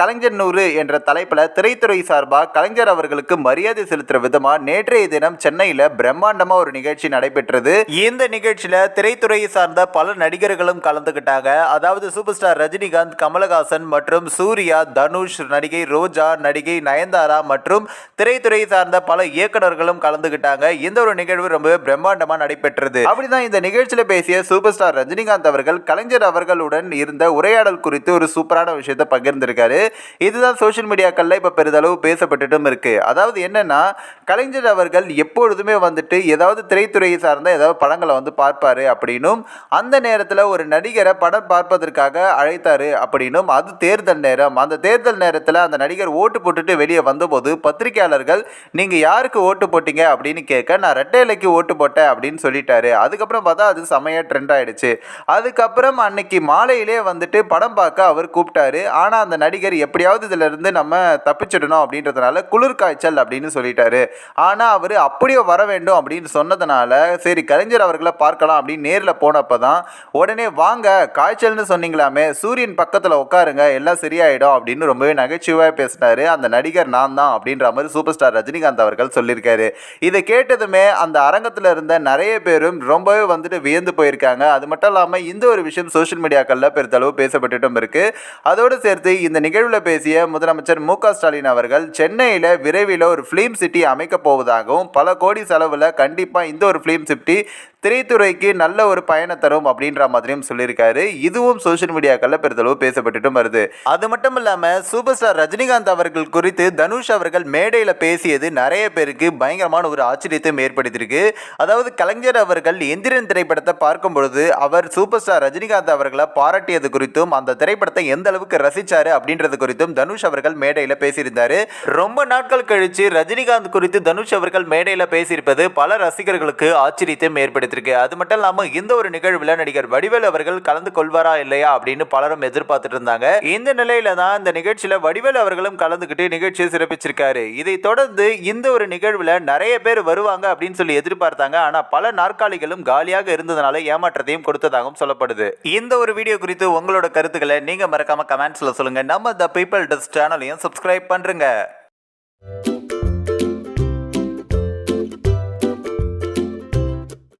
கலைஞர் நூறு என்ற தலைப்பில் திரைத்துறை சார்பாக கலைஞர் அவர்களுக்கு மரியாதை செலுத்துற விதமாக நேற்றைய தினம் சென்னையில் பிரம்மாண்டமாக ஒரு நிகழ்ச்சி நடைபெற்றது. இந்த நிகழ்ச்சியில் திரைத்துறையை சார்ந்த பல நடிகர்களும் கலந்துக்கிட்டாங்க அதாவது சூப்பர் ஸ்டார் ரஜினிகாந்த் கமலஹாசன் மற்றும் சூர்யா தனுஷ் நடிகை ரோஜா நடிகை நயன்தாரா மற்றும் திரைத்துறையை சார்ந்த பல இயக்குனர்களும் கலந்துக்கிட்டாங்க இந்த ஒரு நிகழ்வு ரொம்பவே பிரம்மாண்டமாக நடைபெற்றது. அப்படிதான் இந்த நிகழ்ச்சியில் பேசிய சூப்பர் ஸ்டார் ரஜினிகாந்த் அவர்கள் கலைஞர் அவர்களுடன் இருந்த உரையாடல் குறித்து ஒரு சூப்பரான விஷயத்தை பகிர்ந்திருக்காரு. இதுதான் சோஷியல் மீடியாக்களில் இப்போ பெரிதளவு பேசப்பட்டுட்டும் இருக்குது அதாவது என்னென்னா கலைஞர் அவர்கள் எப்பொழுதுமே வந்துட்டு ஏதாவது திரைத்துறையை சார்ந்த ஏதாவது படங்களை வந்து பார்ப்பார் அப்படின்னும் அந்த நேரத்தில் ஒரு நடிகரை படம் பார்ப்பதற்காக அழைத்தார் அப்படின்னும் அது தேர்தல் நேரம். அந்த தேர்தல் நேரத்தில் அந்த நடிகர் ஓட்டு போட்டுட்டு வெளியே வந்தபோது பத்திரிகையாளர்கள் நீங்கள் யாருக்கு ஓட்டு போட்டீங்க? அப்படின்னு கேட்க நான் ரெட்டை இலைக்கு ஓட்டு போட்டேன் அப்படின்னு சொல்லிட்டாரு. அதுக்கப்புறம் பார்த்தா அது செமையாக ட்ரெண்ட் ஆகிடுச்சு அதுக்கப்புறம் அன்னைக்கு மாலையிலே வந்துட்டு படம் பார்க்க அவர் கூப்பிட்டாரு. ஆனால் அந்த நடிகர் எப்படியாவது இதுல இருந்து நம்ம தப்பிச்சிடணும் அப்படின்றதுனால குளிர் காய்ச்சல் அப்படின்னு சொல்லிட்டாரு. ஆனால் அவர் அப்படியே வர வேண்டும் அப்படின்னு சொன்னதுனால சரி கலைஞர் அவர்களை பார்க்கலாம் அப்படின்னு நேரில் போனப்போ தான் உடனே வாங்க காய்ச்சல்னு சொன்னீங்களாமே சூரியன் பக்கத்தில் உட்காருங்க எல்லாம் சரியாயிடும் அப்படின்னு ரொம்பவே நகைச்சுவாக பேசினாரு. அந்த நடிகர் நான் தான் அப்படின்ற மாதிரி சூப்பர் ஸ்டார் ரஜினிகாந்த் அவர்கள் சொல்லியிருக்காரு. இதை கேட்டதுமே அந்த அரங்கத்தில் இருந்த நிறைய பேரும் ரொம்பவே வந்துட்டு வியந்து போயிருக்காங்க. அது மட்டும் இல்லாமல் இந்த ஒரு விஷயம் சோஷியல் மீடியாக்களில் பெருத்தளவு பேசப்பட்டுட்டும் இருக்குது அதோடு சேர்த்து இந்த நிகழ்வில் பேசிய முதலமைச்சர் மு ஸ்டாலின் அவர்கள் சென்னையில் விரைவில் ஒரு ஃபிலிம் சிட்டி அமைக்க போவதாகவும் பல கோடி செலவில் கண்டிப்பாக இந்த ஒரு ஃபிலிம் சிட்டி திரைத்துறைக்கு நல்ல ஒரு பயனை தரும் அப்படின்ற மாதிரியும் சொல்லியிருக்காரு. இதுவும் சோஷியல் மீடியாக்களில் பெருதளவு பேசப்பட்டுட்டும் வருது. அது மட்டும் இல்லாமல் சூப்பர் ஸ்டார் ரஜினிகாந்த் அவர்கள் குறித்து தனுஷ் அவர்கள் மேடையில் பேசியது நிறைய பேருக்கு பயங்கரமான ஒரு ஆச்சரியத்தையும் ஏற்படுத்தியிருக்கு. அதாவது கலைஞர் அவர்கள் எந்திரன் திரைப்படத்தை பார்க்கும் பொழுது அவர் சூப்பர் ஸ்டார் ரஜினிகாந்த் அவர்களை பாராட்டியது குறித்தும் அந்த திரைப்படத்தை எந்த அளவுக்கு ரசிச்சாரு அப்படின்றது குறித்தும் தனுஷ் அவர்கள் மேடையில் பேசியிருந்தாரு. ரொம்ப நாட்கள் கழிச்சு ரஜினிகாந்த் குறித்து தனுஷ் அவர்கள் மேடையில் பேசியிருப்பது பல ரசிகர்களுக்கு ஆச்சரியத்தையும் ஏற்படுத்தியிருக்கு அது மட்டும் இல்லாமல் இந்த ஒரு நிகழ்வில் நடிகர் வடிவேல் அவர்கள் கலந்து கொள்வாரா இல்லையா அப்படின்னு பலரும் எதிர்பார்த்துட்டு இருந்தாங்க. இந்த நிலையில தான் இந்த நிகழ்ச்சியில வடிவேல் அவர்களும் கலந்துக்கிட்டு நிகழ்ச்சியை சிறப்பிச்சிருக்காரு. இதை தொடர்ந்து இந்த ஒரு நிகழ்வில் நிறைய பேர் வருவாங்க அப்படின்னு சொல்லி எதிர்பார்த்தாங்க. ஆனா பல நாற்காலிகளும் காலியாக இருந்ததுனால ஏமாற்றத்தையும் கொடுத்ததாகவும் சொல்லப்படுது. இந்த ஒரு வீடியோ குறித்து உங்களோட கருத்துக்களை நீங்க மறக்காம கமெண்ட்ஸ்ல சொல்லுங்க. நம்ம த பீப்பிள் டஸ்ட் சேனலையும் சப்ஸ்கிரைப் பண்றேங்க.